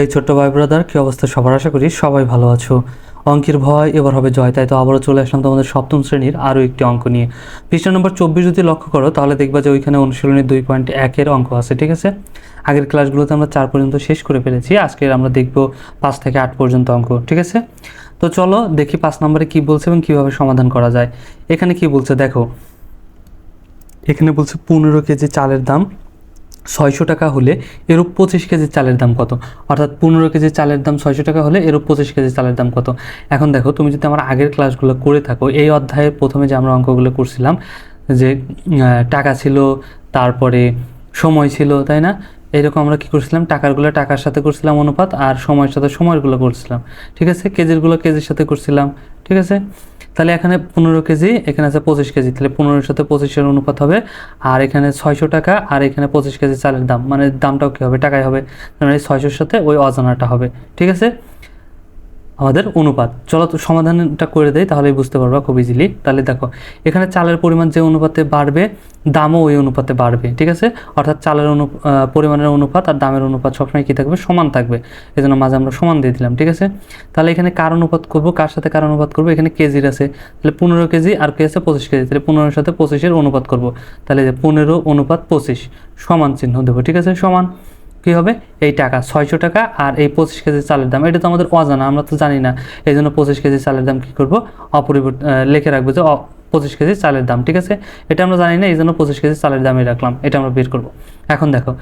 এই ছোট্ট ভাই ব্রাদার কি অবস্থা সবার? আশা করি সবাই ভালো আছো। অঙ্কের ভয়, এবার হবে জয়। তাই তো আবারও চলে আসলাম তোমাদের সপ্তম শ্রেণির আরও একটি অঙ্ক নিয়ে। পৃষ্ঠা নম্বর চব্বিশ যদি লক্ষ্য করো, তাহলে দেখবা যে ওইখানে অনুশীলনী দুই পয়েন্ট একের অঙ্ক আছে, ঠিক আছে? আগের ক্লাসগুলোতে আমরা চার পর্যন্ত শেষ করে ফেলেছি আজকে আমরা দেখব পাঁচ থেকে আট পর্যন্ত অঙ্ক, ঠিক আছে? তো চলো দেখি পাঁচ নম্বরে কি বলছে এবং কীভাবে সমাধান করা যায়। এখানে কি বলছে দেখো, এখানে বলছে পনেরো কেজি চালের দাম ছয়শো টাকা হলে এরূপ পঁচিশ কেজি চালের দাম কত? অর্থাৎ পনেরো কেজি চালের দাম ছয়শো টাকা হলে এরূপ পঁচিশ কেজি চালের দাম কত? এখন দেখো, তুমি যদি আমার আগের ক্লাসগুলো করে থাকো, এই অধ্যায়ের প্রথমে যে আমরা অঙ্কগুলো করছিলাম, যে টাকা ছিল, তারপরে সময় ছিল, তাই না? এরকম আমরা কি করছিলাম? টাকারগুলো টাকার সাথে করছিলাম অনুপাত, আর সময়ের সাথে সময়গুলো করছিলাম। ঠিক আছে? কেজিরগুলো কেজির সাথে করছিলাম। ঠিক আছে? তাহলে এখানে পনেরো কেজি, এখানে আছে পঁচিশ কেজি, তাহলে পনেরোর সাথে পঁচিশের অনুপাত হবে, আর এখানে ছয়শো টাকা, আর এখানে পঁচিশ কেজি চালের দাম মানে দামটাও কী হবে টাকাই হবে মানে ছয়শোর সাথে ওই অজানাটা হবে, ঠিক আছে? আমাদের অনুপাত। চলো তো সমাধানটা করে দেয় তাহলেই বুঝতে পারবা খুব ইজিলি তাহলে দেখো, এখানে চালের পরিমাণ যে অনুপাতে বাড়বে, দামও ওই অনুপাতে বাড়বে, ঠিক আছে? অর্থাৎ চালের অনু পরিমাণের অনুপাত আর দামের অনুপাত সবসময় কী থাকবে? সমান থাকবে। এই জন্য মাঝে আমরা সমান দিয়ে দিলাম, ঠিক আছে? তাহলে এখানে কার অনুপাত করব? কার সাথে কার অনুপাত করব? এখানে কেজির আছে। তাহলে পনেরো কেজি আর কে আছে? পঁচিশ কেজি। তাহলে পনেরোর সাথে পঁচিশের অনুপাত করব। তাহলে পনেরো অনুপাত পঁচিশ, সমান চিহ্ন দেবো, ঠিক আছে? সমান। কী হবে? এই টাকা, ছয়শো টাকা আর এই পঁচিশ কেজি চালের দাম। এটা তো আমাদের অজানা, আমরা তো জানি না। এই জন্য পঁচিশ কেজি চালের দাম কী করব? অপরিবর্ত লিখে রাখব যে পঁচিশ কেজি চালের দাম, ঠিক আছে? এটা আমরা জানি না, এই জন্য পঁচিশ কেজি চালের দামই রাখলাম। এটা আমরা বের করব। এখন দেখো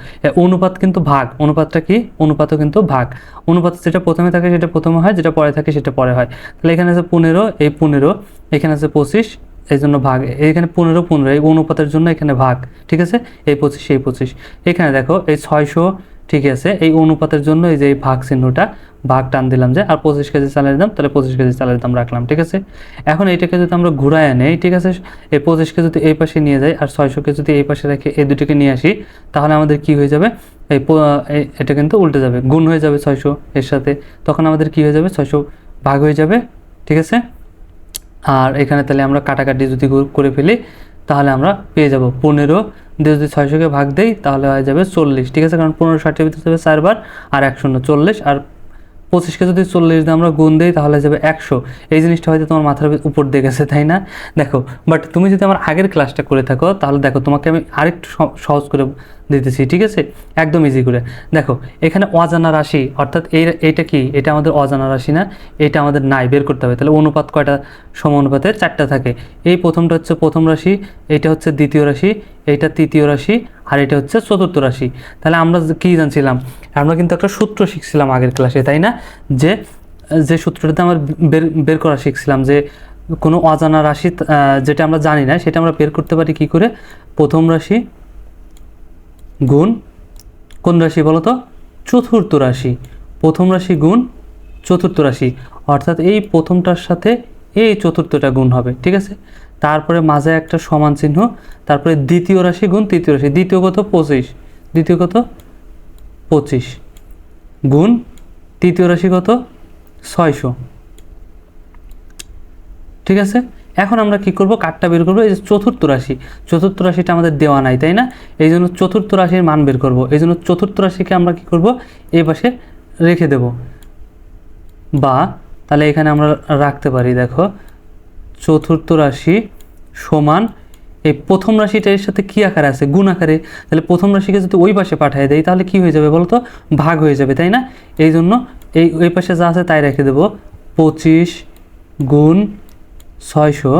অনুপাত কিন্তু ভাগ। অনুপাতটা কি? অনুপাতও কিন্তু ভাগ। অনুপাত যেটা প্রথমে থাকে, সেটা প্রথমে হয়, যেটা পরে থাকে, সেটা পরে হয়। তাহলে এখানে আছে পনেরো, এই পনেরো, এখানে আছে পঁচিশ, এই জন্য ভাগ। এখানে পনেরো পনেরো, এই অনুপাতের জন্য এখানে ভাগ, ঠিক আছে? এই পঁচিশ এই পঁচিশ। এখানে দেখো, এই ছয়শো ঠিক আছে, এই অনুপাতের জন্য এই যে এই ভাগ চিহ্নটা ভাগ টান দিলাম যে, আর পঁচিশ কেজি চালের দাম, তাহলে পঁচিশ কেজি চালের দাম রাখলাম, ঠিক আছে? এখন এইটাকে যদি আমরা ঘুরায় আনি ঠিক আছে, এই পঁচিশকে যদি এই পাশে নিয়ে যাই, আর ছয়শোকে যদি এই পাশে রেখে এই দুটিকে নিয়ে আসি, তাহলে আমাদের কি হয়ে যাবে? এই এটা কিন্তু উল্টে যাবে, গুণ হয়ে যাবে ছয়শো এর সাথে, তখন আমাদের কি হয়ে যাবে? ছয়শো ভাগ হয়ে যাবে, ঠিক আছে? আর এখানে তাহলে আমরা কাটাকাটি যদি করে ফেলি তাহলে আমরা পেয়ে যাব। পনেরো দিয়ে যদি ছয়শোকে ভাগ দেই, তাহলে হয়ে যাবে চল্লিশ। ঠিক আছে? কারণ পনেরো ষাটের ভিতরে যাবে চারবার আর এক শূন্য চল্লিশ। আর পঁচিশকে যদি চল্লিশ দিয়ে আমরা গুণ দিই, তাহলে যাবে একশো। এই জিনিসটা হয়তো তোমার মাথার উপর দিয়ে গেছে, তাই না? দেখো বাট তুমি যদি আমার আগের ক্লাসটা করে থাকো, তাহলে দেখো তোমাকে আমি আরেকটু সহজ করে দিতেছি, ঠিক আছে? একদম ইজি করে। দেখো, এখানে অজানা রাশি, অর্থাৎ এই এটা কি? এটা আমাদের অজানা রাশি না? এটা আমাদের নাই, বের করতে হবে। তাহলে অনুপাত কয়টা? সমানুপাতে চারটা থাকে। এই প্রথমটা হচ্ছে প্রথম রাশি, এটা হচ্ছে দ্বিতীয় রাশি এইটা তৃতীয় রাশি, আর এটা হচ্ছে চতুর্থ রাশি। তাহলে আমরা কি জানছিলাম? আমরা কিন্তু একটা সূত্র শিখছিলাম আগের ক্লাসে, তাই না? যে যে সূত্রটাতে আমরা বের বের করা শিখছিলাম যে, কোনো অজানা রাশি যেটা আমরা জানি না, সেটা আমরা বের করতে পারি কি করে? প্রথম রাশি গুণ, কোন রাশি বলো তো চতুর্থ রাশি। প্রথম রাশি গুণ, চতুর্থ রাশি। অর্থাৎ এই প্রথমটার সাথে এই চতুর্থটা গুণ হবে, ঠিক আছে? তারপরে মাঝে একটা সমান চিহ্ন, তারপরে দ্বিতীয় রাশি গুণ, তৃতীয় রাশি। দ্বিতীয় কত? পঁচিশ। দ্বিতীয় কত? পঁচিশ। গুণ, তৃতীয় রাশি কত? ছয়শো। ঠিক আছে? এখন আমরা কি করব? কাঠটা বের করব। এই যে চতুর্থ রাশি। চতুর্থ রাশিটা আমাদের দেওয়া নাই, তাই না? এই জন্য চতুর্থ রাশির মান বের করব। এই জন্য চতুর্থ রাশিকে আমরা কি করব? এই পাশে রেখে দেব। বা, তাহলে এখানে আমরা রাখতে পারি, দেখো। চতুর্থ রাশি সমান, এই প্রথম রাশিটা এর সাথে কী আকারে আছে? গুণ আকারে। তাহলে প্রথম রাশিকে যদি ওই পাশে পাঠিয়ে দেয় তাহলে কি হয়ে যাবে বলতো? ভাগ হয়ে যাবে, তাই না? এই জন্য এই, ওই পাশে যা আছে তাই রেখে দেবো। পঁচিশ গুণ ছয়শো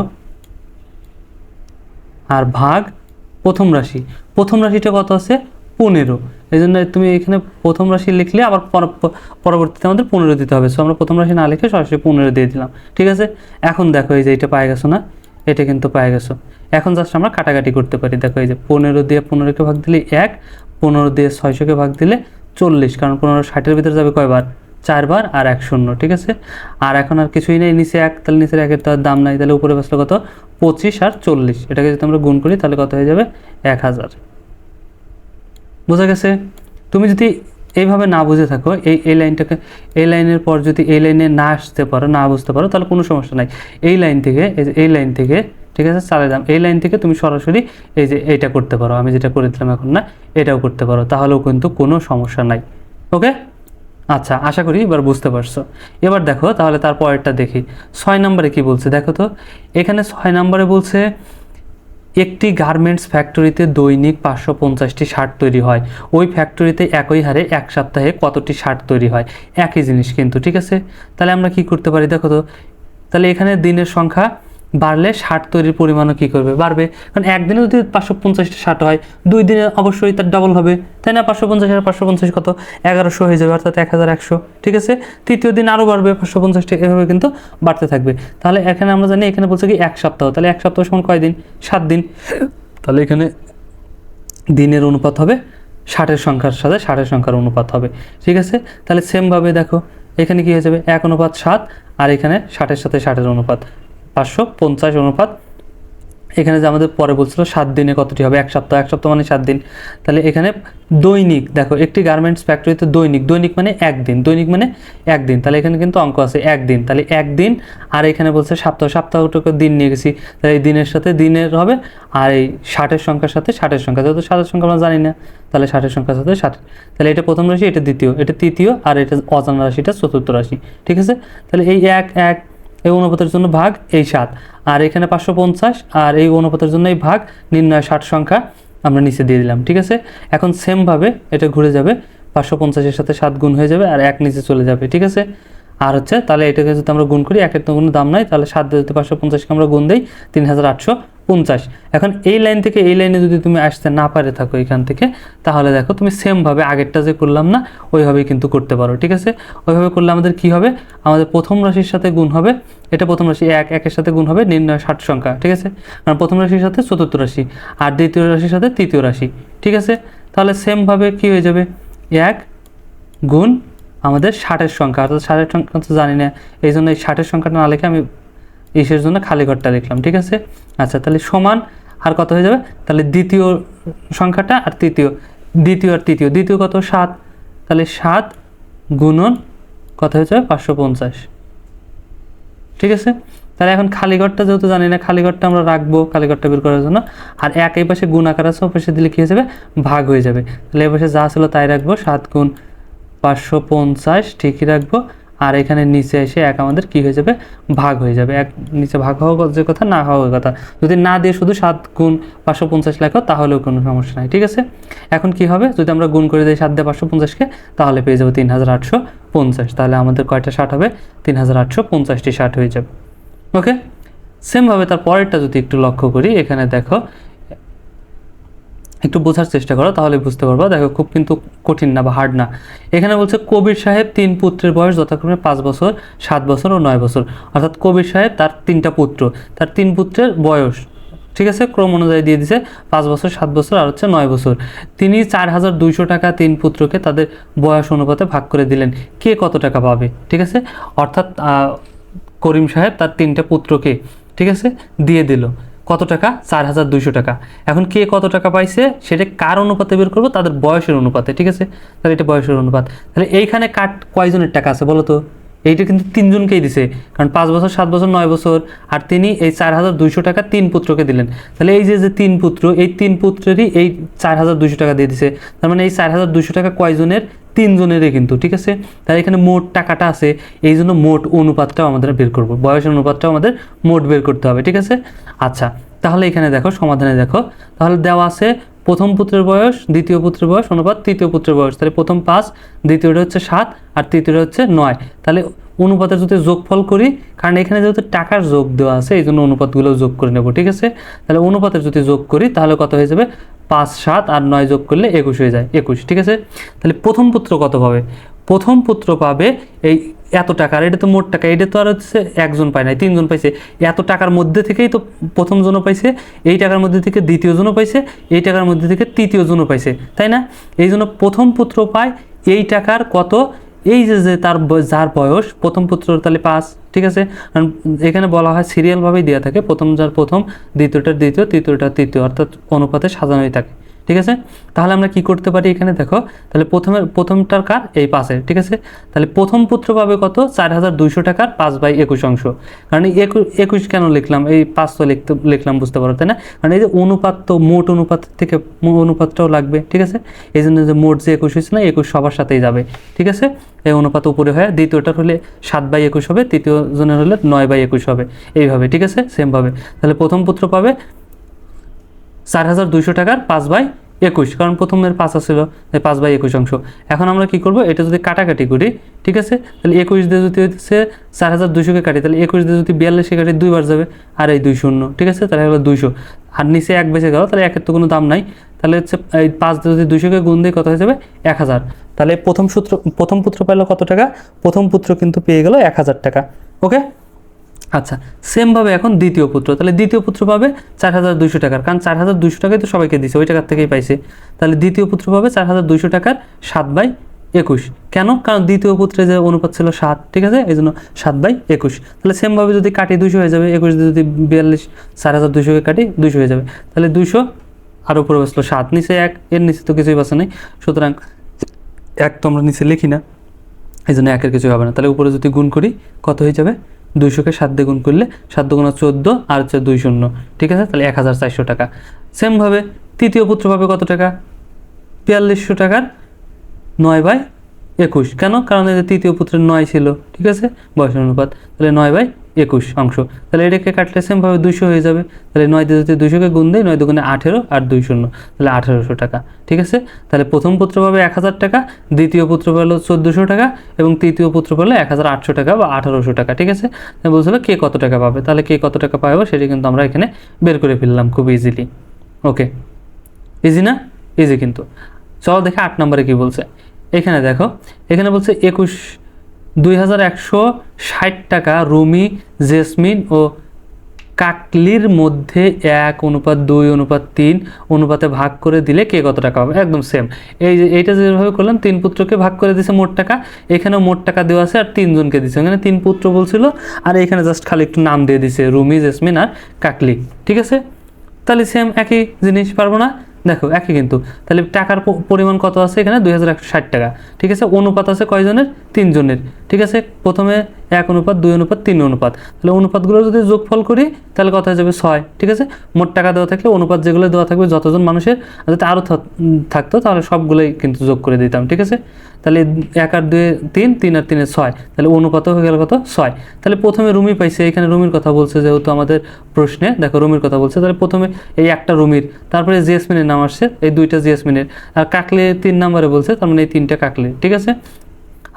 আর ভাগ প্রথম রাশি। প্রথম রাশিটা কত আছে? পনেরো। এই জন্য তুমি এখানে প্রথম রাশি লিখলে আবার পরবর্তীতে আমাদের পনেরো দিতে হবে। সো আমরা প্রথম রাশি না লিখে সরাসরি পনেরো দিয়ে দিলাম। ঠিক আছে? এখন দেখো এই যে এটা পায়ে গেছো না? এটা কিন্তু পায়ে গেছো। এখন জাস্ট আমরা কাটাকাটি করতে পারি। দেখো এই যে পনেরো দিয়ে পনেরোকে ভাগ দিলে এক, পনেরো দিয়ে ছয়শোকে ভাগ দিলে চল্লিশ। কারণ পনেরো ষাটের ভিতরে যাবে কয়বার? চারবার আর এক শূন্য, ঠিক আছে? আর এখন আর কিছুই নেই, নিচে এক, তাহলে নিচের একের তো আর দাম নাই, তাহলে উপরে বসল কত? পঁচিশ আর চল্লিশ, এটাকে যদি আমরা গুণ করি, তাহলে কত হয়ে যাবে? এক হাজার। বোঝা গেছে? তুমি যদি এইভাবে না বুঝে থাকো, এই এই লাইনটাকে, এই লাইনের পর যদি এই লাইনে না আসতে পারো, না বুঝতে পারো, তাহলে কোনো সমস্যা নাই। এই লাইন থেকে, এই এই লাইন থেকে, ঠিক আছে, চালের দাম, এই লাইন থেকে তুমি সরাসরি এই যে, এইটা করতে পারো। আমি যেটা করে দিলাম এখন না, এটাও করতে পারো, তাহলেও কিন্তু কোনো সমস্যা নাই। ওকে? আচ্ছা আশা করি এবার বুঝতে পারছ। এবার দেখো, তাহলে তার পরেরটা দেখি। ছয় নম্বরে কি বলছে? দেখো তো, এখানে ছয় নম্বরে বলছে, একটি গার্মেন্টস ফ্যাক্টরিতে দৈনিক পাঁচশো পঞ্চাশটি শার্ট তৈরি হয়। ওই ফ্যাক্টরিতে একই হারে এক সপ্তাহে কতটি শার্ট তৈরি হয়? একই জিনিস কিন্তু, ঠিক আছে? তাহলে আমরা কি করতে পারি? দেখো তো, তাহলে এখানে দিনের সংখ্যা বাড়লে শার্ট তৈরির পরিমাণও কী করবে? বাড়বে। কারণ একদিনে যদি পাঁচশো পঞ্চাশটা শার্ট হয়, দুই দিনে অবশ্যই তার ডবল হবে। তাই না? পাঁচশো পঞ্চাশ আর পাঁচশো পঞ্চাশ কত? এগারোশো হয়ে যাবে, অর্থাৎ এক হাজার একশো। ঠিক আছে? তৃতীয় দিন আরও বাড়বে, পাঁচশো পঞ্চাশটি এভাবে কিন্তু বাড়তে থাকবে। তাহলে এখানে আমরা জানি, এখানে বলছে কি এক সপ্তাহ। তাহলে এক সপ্তাহ সমান কয় দিন? সাত দিন। তাহলে এখানে দিনের অনুপাত হবে ষাটের সংখ্যার সাথে ষাটের সংখ্যার অনুপাত হবে। ঠিক আছে? তাহলে সেমভাবে দেখো। এখানে কি হয়ে যাবে? এক অনুপাত সাত, আর এখানে ষাটের সাথে ষাটের অনুপাত। পাঁচশো পঞ্চাশ অনুপাত। এখানে যে আমাদের পরে বলছিল সাত দিনে কতটি হবে? এক সপ্তাহ এক সপ্তাহ মানে সাত দিন। তাহলে এখানে দৈনিক, দেখো, একটি গার্মেন্টস ফ্যাক্টরিতে দৈনিক দৈনিক মানে একদিন, দৈনিক মানে একদিন। তাহলে এখানে কিন্তু অঙ্ক আছে, একদিন। তাহলে একদিন, আর এখানে বলছে সপ্তাহ, সপ্তাহটুকু দিন নিয়ে গেছি। তাহলে এই দিনের সাথে দিনের হবে, আর এই ষাটের সংখ্যার সাথে ষাটের সংখ্যা। যেহেতু ষাটের সংখ্যা আমরা জানি না, তাহলে ষাটের সংখ্যার সাথে ষাট। তাহলে এটা প্রথম রাশি, এটা দ্বিতীয়। এটা তৃতীয়, আর এটা অজানা রাশিটা চতুর্থ রাশি। ঠিক আছে? তাহলে এই এক এক এই অনুপাতের জন্য ভাগ এই সাত। আর এখানে পাঁচশো পঞ্চাশ, আর এই অনুপাতের জন্য এই ভাগ নির্ণয় ষাট সংখ্যা আমরা নিচে দিয়ে দিলাম, ঠিক আছে? এখন সেমভাবে এটা ঘুরে যাবে, পাঁচশো পঞ্চাশের সাথে সাত গুণ হয়ে যাবে আর এক নিচে চলে যাবে, ঠিক আছে? আর হচ্ছে তাহলে এটাকে যদি আমরা গুণ করি, একের তো কোনো দাম নাই, তাহলে সাত যদি পাঁচশো পঞ্চাশকে আমরা গুণ দিই, তিন হাজার আটশো। পঞ্চাশ। এখন এই লাইন থেকে এই লাইনে যদি তুমি আসতে না পারে থাকো এখান থেকে, তাহলে দেখো তুমি সেমভাবে আগেরটা যে করলাম না, ওইভাবেই কিন্তু করতে পারো, ঠিক আছে? ওইভাবে করলে আমাদের কি হবে? আমাদের প্রথম রাশির সাথে গুণ হবে, এটা প্রথম রাশি এক, একের সাথে গুণ হবে, নির্ণয় ষাট সংখ্যা, ঠিক আছে? কারণ প্রথম রাশির সাথে চতুর্থ রাশি, আর দ্বিতীয় রাশির সাথে তৃতীয় রাশি, ঠিক আছে? তাহলে সেমভাবে কি হয়ে যাবে? এক গুণ আমাদের ষাটের সংখ্যা, অর্থাৎ ষাটের সংখ্যা তো জানি না এই জন্য এই ষাটের সংখ্যাটা না লেখে আমি ইসের জন্য খালি ঘরটা লিখলাম ঠিক আছে? আচ্ছা তাহলে সমান আর কত হয়ে যাবে? তাহলে দ্বিতীয় সংখ্যাটা আর তৃতীয়, দ্বিতীয় আর তৃতীয়, দ্বিতীয় কত? সাত। তাহলে সাত গুণন কত হয়ে যাবে? পাঁচশো পঞ্চাশ। ঠিক আছে? তাহলে এখন খালি ঘরটা যেহেতু জানি না, খালি ঘরটা আমরা রাখব খালি ঘরটা বের করার জন্য। আর এক এই পাশে গুণ আকার আছে পাশে দিলে কী হয়ে যাবে? ভাগ হয়ে যাবে। তাহলে এই পাশে যা ছিল তাই রাখব, সাত গুণ পাঁচশো পঞ্চাশ, ঠিকই রাখব। আর এখানে নিচে এসে এক আমাদের কি হয়ে যাবে? ভাগ হয়ে যাবে। এক নিচে ভাগ হওয়ার যে কথা, না হওয়ার কথা। যদি না দিয়ে শুধু সাত গুণ পাঁচশো পঞ্চাশ লেখো, তাহলেও কোনো সমস্যা নাই, ঠিক আছে? এখন কি হবে? যদি আমরা গুণ করে দিই সাত দিয়ে পাঁচশো পঞ্চাশকে তাহলে পেয়ে যাব তিন হাজার আটশো পঞ্চাশ। তাহলে আমাদের কয়টা ষাট হবে? তিন হাজার আটশো পঞ্চাশটি ষাট হয়ে যাবে। ওকে? সেমভাবে তার পরেরটা যদি একটু লক্ষ্য করি, এখানে দেখো একটু বোঝার চেষ্টা করো, তাহলে বুঝতে পারব। দেখো, খুব কিন্তু কঠিন না বা হার্ড না। এখানে বলছে, কবির সাহেব তিন পুত্রের বয়স যথাক্রমে পাঁচ বছর, সাত বছর ও নয় বছর। অর্থাৎ কবির সাহেব তার তিনটা পুত্র, তার তিন পুত্রের বয়স। ঠিক আছে? ক্রম অনুযায়ী দিয়ে দিছে, পাঁচ বছর, সাত বছর আর হচ্ছে নয় বছর। তিনি চার হাজার দুইশো টাকা তিন পুত্রকে তাদের বয়স অনুপাতে ভাগ করে দিলেন। কে কত টাকা পাবে? ঠিক আছে? অর্থাৎ করিম সাহেব তার তিনটা পুত্রকে, ঠিক আছে, দিয়ে দিল। কত টাকা? চার হাজার দুইশো টাকা। এখন কে কত টাকা পাইছে? সেটা কার অনুপাতে বের করব? তাদের বয়সের অনুপাতে, ঠিক আছে? তাহলে এটা বয়সের অনুপাত। তাহলে এইখানে কাট কয়জনের টাকা আছে বলো তো? এইটা কিন্তু তিনজনকেই দিছে। কারণ পাঁচ বছর, সাত বছর, নয় বছর, আর তিনি এই চার হাজার দুইশো টাকা তিন পুত্রকে দিলেন। তাহলে এই যে যে তিন পুত্র, এই তিন পুত্রেরই এই চার হাজার দুইশো টাকা দিয়ে দিছে। তার মানে এই চার হাজার দুইশো টাকা কয়জনের? তিনজনেরই কিন্তু, ঠিক আছে? তাহলে এখানে মোট টাকাটা আছে, এই জন্য মোট অনুপাতটাও আমাদের বের করব। বয়সের অনুপাতটাও আমাদের মোট বের করতে হবে, ঠিক আছে? আচ্ছা তাহলে এখানে দেখো, সমাধানে দেখো। তাহলে দেওয়া আছে প্রথম পুত্রের বয়স, দ্বিতীয় পুত্রের বয়স অনুপাত, তৃতীয় পুত্রের বয়স। তাহলে প্রথম পাঁচ, দ্বিতীয়টা হচ্ছে সাত, আর তৃতীয়টা হচ্ছে নয়। তাহলে অনুপাতের যদি যোগফল করি, কারণ এখানে যেহেতু টাকার যোগ দেওয়া আছে, এই জন্য অনুপাতগুলো যোগ করে নেব, ঠিক আছে? তাহলে অনুপাতের যদি যোগ করি, তাহলে কত হয়ে যাবে? পাঁচ, সাত আর নয় যোগ করলে একুশ হয়ে যায়, একুশ, ঠিক আছে? তাহলে প্রথম পুত্র কত পাবে? প্রথম পুত্র পাবে এই এত টাকা, আর এটা তো মোট টাকা, এটা তো আর হচ্ছে একজন পায় নাই, তিনজন পাইছে। এত টাকার মধ্যে থেকেই তো প্রথম জনও পাইছে, এই টাকার মধ্যে থেকে দ্বিতীয় জনও পাইছে, এই টাকার মধ্যে থেকে তৃতীয় জনও পাইছে, তাই না? এই জন্য প্রথম পুত্র পায় এই টাকার কত? এই যে যে তার যার বয়স, প্রথম পুত্র তাহলে পাঁচ, ঠিক আছে? এখানে বলা হয় সিরিয়ালভাবেই দেওয়া থাকে, প্রথম যার প্রথম, দ্বিতীয়টার দ্বিতীয়, তৃতীয়টার তৃতীয়, অর্থাৎ অনুপাতে সাজানোই থাকে। ঠিক আছে? তাহলে আমরা কি করতে পারি এখানে? দেখো, তাহলে প্রথমে, প্রথমটার কার? এই পাশে ঠিক আছে? তাহলে প্রথম পুত্র পাবে কত? চার হাজার দুইশো টাকার পাঁচ বাই একুশ অংশ। কারণ একুশ কেন লিখলাম? এই পাঁচ তো লিখতে, লিখলাম, বুঝতে পারো, তাই না? কারণ এই যে অনুপাত তো মোট অনুপাত থেকে অনুপাতটাও লাগবে, ঠিক আছে? এই জন্য যে মোট যে একুশ হয়েছে না, একুশ সবার সাথেই যাবে, ঠিক আছে? এই অনুপাত উপরে হয়, দ্বিতীয়টার হলে সাত বাই একুশ হবে, তৃতীয় জনের হলে নয় বাই একুশ হবে, এইভাবে, ঠিক আছে? সেমভাবে তাহলে প্রথম পুত্র পাবে চার হাজার দুইশো টাকার পাঁচ বাই একুশ, কারণ প্রথমের পাঁচ ছিল পাঁচ বাই একুশ অংশ। এখন আমরা কি করব? এটা যদি কাটাকাটি করি, ঠিক আছে? তাহলে একুশ দিয়ে যদি হচ্ছে চার হাজার দুইশোকে কাটি, তাহলে একুশ দিয়ে যদি বিয়াল্লিশে কাটি, দুইবার যাবে, আর এই দুই শূন্য, ঠিক আছে? তাহলে হলো দুইশো। আর নিচে এক বেঁচে গেল, তাহলে একের তো কোনো দাম নাই। তাহলে হচ্ছে এই পাঁচ যদি দুইশোকে গুণ দিয়ে কত হয়ে যাবে? এক হাজার। তাহলে প্রথম সূত্র, প্রথম পুত্র পেল কত টাকা? প্রথম পুত্র কিন্তু পেয়ে গেল এক হাজার টাকা, ওকে? আচ্ছা সেমভাবে এখন দ্বিতীয় পুত্র। তাহলে দ্বিতীয় পুত্র পাবে চার হাজার দুইশো টাকার, কারণ চার হাজার দুইশো টাকাই তো সবাইকে দিছে, ওই টাকার থেকেই পাইছে। তাহলে দ্বিতীয় পুত্র পাবে চার হাজার দুইশো টাকার সাত বাই একুশ। কেন? কারণ দ্বিতীয় পুত্রের যে অনুপাত ছিল সাত, ঠিক আছে? এই জন্য সাত বাই একুশ। তাহলে সেমভাবে যদি কাটি দুইশো হয়ে যাবে, একুশ যদি বিয়াল্লিশ, চার হাজার দুইশোকে কাটি দুইশো হয়ে যাবে। তাহলে দুইশো, আর উপরে বসল সাত, নিচে এক, এর নিচে তো কিছুই বাসে নেই। সুতরাং এক তো আমরা নিচে লিখি না, এই জন্য একের কিছু হবে না। তাহলে উপরে যদি গুণ করি, কত হয়ে যাবে? দুইশোকে সাত দিয়ে করলে সাত দুগুণা চোদ্দ, আর হচ্ছে দুই শূন্য। ঠিক আছে? তাহলে এক হাজার চারশো টাকা। সেমভাবে তৃতীয় পুত্র পাবে কত টাকা? বিয়াল্লিশশো টাকার নয় বাই একুশ। কেন? কারণ এদের তৃতীয় পুত্রের নয় ছিল। ঠিক আছে? বয়স অনুপাত। তাহলে নয় বাই একুশ অংশ। তাহলে এটাকে কাটলে সেমভাবে দুইশো হয়ে যাবে। তাহলে নয় দিয়ে যদি দুইশোকে গুণ দেয় নয় দুগুণে আঠেরো আর দুই শূন্য। তাহলে আঠেরোশো টাকা, ঠিক আছে? তাহলে প্রথম পুত্র পাবে এক হাজার টাকা, দ্বিতীয় পুত্র পেল চোদ্দোশো টাকা এবং তৃতীয় পুত্র পেল এক হাজার আটশো টাকা বা আঠারোশো টাকা, ঠিক আছে? হবে কে কত টাকা পাবে? তাহলে কে কত টাকা পাবে সেটা কিন্তু আমরা এখানে বের করে ফেললাম খুব ইজিলি ওকে ইজি না? ইজি কিন্তু। চলো দেখে আট নম্বরে কি বলছে। এখানে দেখো, এখানে বলছে একুশ দুই হাজার একশো ষাট টাকা রুমি, জেসমিন ও কাকলির মধ্যে এক অনুপাত দুই, অনুপাত তিন, অনুপাতে ভাগ করে দিলে কে কত টাকা হবে একদম সেম এই যে, এইটা যেভাবে করলাম, তিন পুত্রকে ভাগ করে দিছে মোট টাকা। এখানেও মোট টাকা দেওয়া আছে আর তিনজনকে দিছে। এখানে তিন পুত্র বলছিল, আর এখানে জাস্ট খালি একটু নাম দিয়ে দিছে, রুমি, জেসমিন আর কাকলি। ঠিক আছে? তাহলে সেম একই জিনিস, পারব না? দেখো, একই কিন্তু। তাহলে টাকার পরিমাণ কত আছে এখানে? দুই হাজার একশো ষাট টাকা। ঠিক আছে? অনুপাত আছে কয়জনের? তিনজনের। ঠিক আছে? প্রথমে এক অনুপাত, দুই অনুপাত, তিন অনুপাত। তাহলে অনুপাতগুলো যদি যোগফল করি, তাহলে কত হয়ে যাবে? ছয়, ঠিক আছে? মোট টাকা দেওয়া থাকলে অনুপাত যেগুলো দেওয়া থাকবে, যতজন মানুষের যদি আরও থাকতো, তাহলে সবগুলোই কিন্তু যোগ করে দিতাম, ঠিক আছে? তাহলে এক আর দুই তিন তিন আর তিনে ছয়, তাহলে অনুপাত হয়ে গেল কত? ছয়। তাহলে প্রথমে রুমি পাইছে, এখানে রুমির কথা বলছে যেহেতু আমাদের প্রশ্নে, দেখো রুমির কথা বলছে, তাহলে প্রথমে এই একটা রুমির, তারপরে জিএসমিনের নাম আসছে, এই দুইটা জিএসমিনের আর কাকলে তিন নম্বরে বলছে, তার মানে এই তিনটা কাকলে, ঠিক আছে?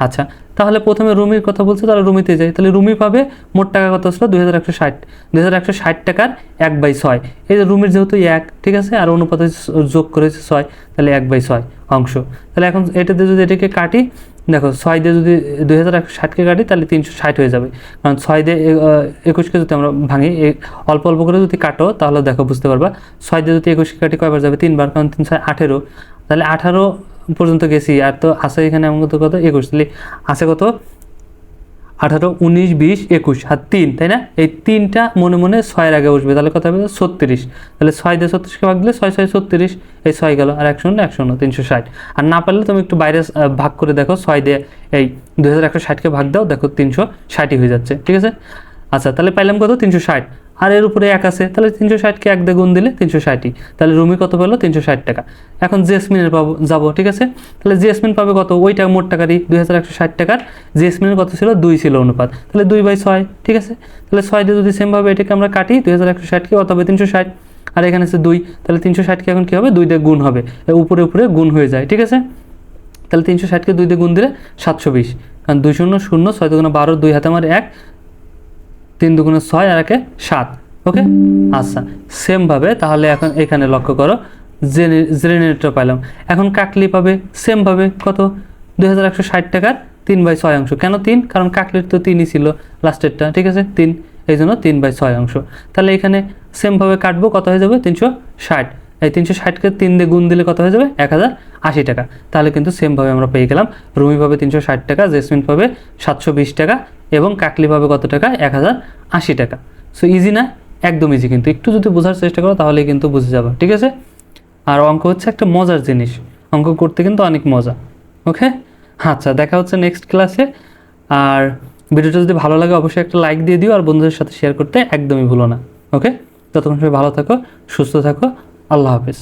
আচ্ছা তাহলে প্রথমে রুমির কথা বলছে, তাহলে রুমিতে যাই। তাহলে রুমি পাবে মোট টাকা কত ছিল দুই হাজার একশো ষাট। দুই হাজার একশো ষাট টাকার এক বাই ছয়। এই যে রুমির যেহেতু এক, ঠিক আছে? আর অনুপাতে যোগ করেছে ছয়, তাহলে এক বাই ছয় অংশ। তাহলে এখন এটাতে যদি এটাকে কাটি, দেখো, ছয় দিয়ে যদি দুই হাজার একশো ষাটকে কাটি, তাহলে তিনশো ষাট হয়ে যাবে। কারণ ছয় দিয়ে একুশকে যদি আমরা ভাঙি অল্প অল্প করে যদি কাটো, তাহলে দেখো, বুঝতে পারবা। ছয় দিয়ে যদি একুশকে কাটি, কয়বার যাবে? তিনবার, কারণ তিন ছয় আঠেরো। তাহলে আঠারো পর্যন্ত গেছি। আর তো আছে এখানে আমার কত কত? একুশ। তাহলে আছে কত? আঠারো, উনিশ, বিশ, একুশ। আর তিন, তাই না? এই তিনটা মনে মনে ছয়ের আগে বসবে। তাহলে কত হবে? ছত্রিশ। তাহলে ছয় দিয়ে ছত্রিশকে ভাগ দিলে ছয় ছয়, ছত্রিশ। এই ছয় গেল। আর একশো একশো তিনশো ষাট। আর না পারলে তুমি একটু বাইরে ভাগ করে দেখো। ছয় দিয়ে এই দুই হাজার একশো ষাটকে ভাগ দাও। দেখো তিনশো ষাটই হয়ে যাচ্ছে। ঠিক আছে? আচ্ছা তাহলে পাইলাম কত? তিনশো ষাট। আর এর উপরে এক আছে, তাহলে তিনশো ষাটকে এক দিয়ে গুণ দিলে তিনশো ষাটই। তাহলে রুমি কত পেল? তিনশো ষাট টাকা। এখন জেসমিনের পাবো, যাব, ঠিক আছে? তাহলে জেসমিন পাবে কত? ওইটা মোট টাকারই দুই হাজার একশো ষাট টাকার। জেসমিনের কত ছিল? দুই ছিল অনুপাত। তাহলে দুই বাই ছয়, ঠিক আছে? তাহলে ছয় দিয়ে যদি সেমভাবে এটাকে আমরা কাটি, দুই হাজার একশো ষাটকে কত হবে তিনশো ষাট। আর এখানে আছে দুই, তাহলে তিনশো ষাটকে এখন কী হবে? দুই দিয়ে গুণ হবে। উপরে উপরে গুণ হয়ে যায়, ঠিক আছে? তাহলে তিনশো ষাটকে দুই দিয়ে গুণ দিলে সাতশো বিশ। কারণ দুই শূন্য শূন্য, ছয় দুগুণ বারো, দুই হাতে আমার এক। তিন দুগুণে ছয় আর একে সাত, ওকে? আচ্ছা সেমভাবে তাহলে এখন এখানে লক্ষ্য করো জেনেরেটর পাইলাম এখন কাকলি পাবে সেমভাবে কত? দুই হাজার একশো ষাট টাকার তিন বাই ছয় অংশ। কেন তিন? কারণ কাকলির তো তিনই ছিল লাস্টেরটা, ঠিক আছে? তিন, এই জন্য তিন বাই ছয় অংশ। তাহলে এখানে সেমভাবে কাটবো, কত হয়ে যাবে? তিনশো ষাট। এই তিনশো ষাটকে তিন দিয়ে গুণ দিলে কত হয়ে যাবে? এক হাজার আশি টাকা। তাহলে কিন্তু সেমভাবে আমরা পেয়ে গেলাম। রুমি পাবে তিনশো ষাট টাকা, জেসমিন পাবে সাতশো বিশ টাকা এবং কাকলি পাবে কত টাকা? এক হাজার আশি টাকা। সো ইজি না? একদম ইজি কিন্তু একটু যদি বোঝার চেষ্টা করো, তাহলে কিন্তু বুঝে যাবে, ঠিক আছে? আর অঙ্ক হচ্ছে একটা মজার জিনিস। অঙ্ক করতে কিন্তু অনেক মজা ওকে আচ্ছা দেখা হচ্ছে নেক্সট ক্লাসে আর ভিডিওটা যদি ভালো লাগে, অবশ্যই একটা লাইক দিয়ে দিও, আর বন্ধুদের সাথে শেয়ার করতে একদমই ভুলো না ওকে ততক্ষণ সবাই ভালো থাকো, সুস্থ থাকো, আল্লাহ হাফিজ।